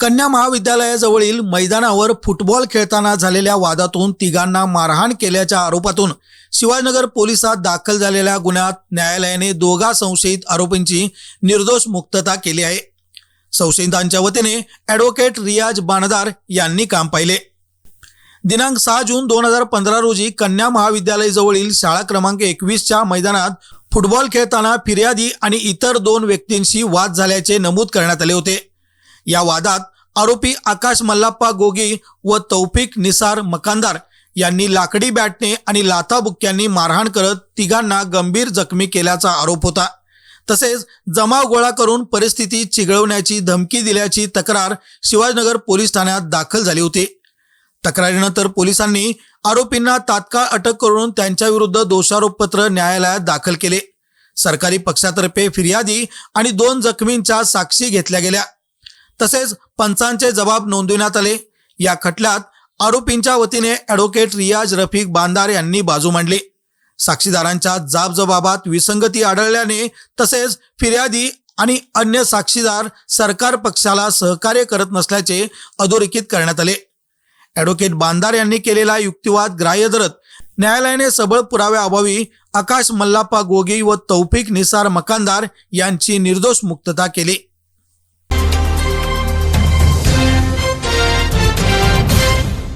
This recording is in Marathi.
कन्या महाविद्यालयाजवळील मैदानावर फुटबॉल खेळताना झालेल्या वादातून तिघांना मारहाण केल्याच्या आरोपातून शिवाजीनगर पोलिसात दाखल झालेल्या गुन्ह्यात न्यायालयाने दोघा संशयित आरोपींची निर्दोष मुक्तता केली आहे. संशयितांच्या वतीने ॲडव्होकेट रियाज बाणदार यांनी काम पाहिले. दिनांक सहा जून दोन हजार पंधरा रोजी कन्या महाविद्यालयाजवळील शाळा क्रमांक एकवीसच्या मैदानात फुटबॉल खेळताना फिर्यादी आणि इतर दोन व्यक्तींशी वाद झाल्याचे नमूद करण्यात आले होते. या वादात आरोपी आकाश मल्लाप्पा गोगी व तौफिक निसार मकानदार यांनी लाकडी बॅटने आणि लाथाबुक्क्यांनी मारहाण करत तिघांना गंभीर जखमी केल्याचा आरोप होता. तसेच जमाव गोळा करून परिस्थिती चिघळवण्याची धमकी दिल्याची तक्रार शिवाजीनगर पोलीस ठाण्यात दाखल झाली होती. तक्रारीनंतर पोलिसांनी आरोपींना तात्काळ अटक करून त्यांच्याविरुद्ध दोषारोपपत्र न्यायालयात दाखल केले. सरकारी पक्षातर्फे फिर्यादी आणि दोन जखमींच्या साक्षी घेतल्या गेल्या. तसेच पंचांचे जबाब नोंदविण्यात आले. या खटल्यात आरोपींच्या वतीने ॲडव्होकेट रियाज रफीक बांदार यांनी बाजू मांडली. साक्षीदारांच्या जाबजबाबात विसंगती आढळल्याने तसेच फिर्यादी आणि अन्य साक्षीदार सरकार पक्षाला सहकार्य करत नसल्याचे अधोरेखित करण्यात आले. ॲडव्होकेट बांदार यांनी केलेला युक्तिवाद ग्राह्य धरत न्यायालयाने सबळ पुराव्याअभावी आकाश मल्लाप्पा गोगी व तौफिक निसार मकानदार यांची निर्दोष मुक्तता केली.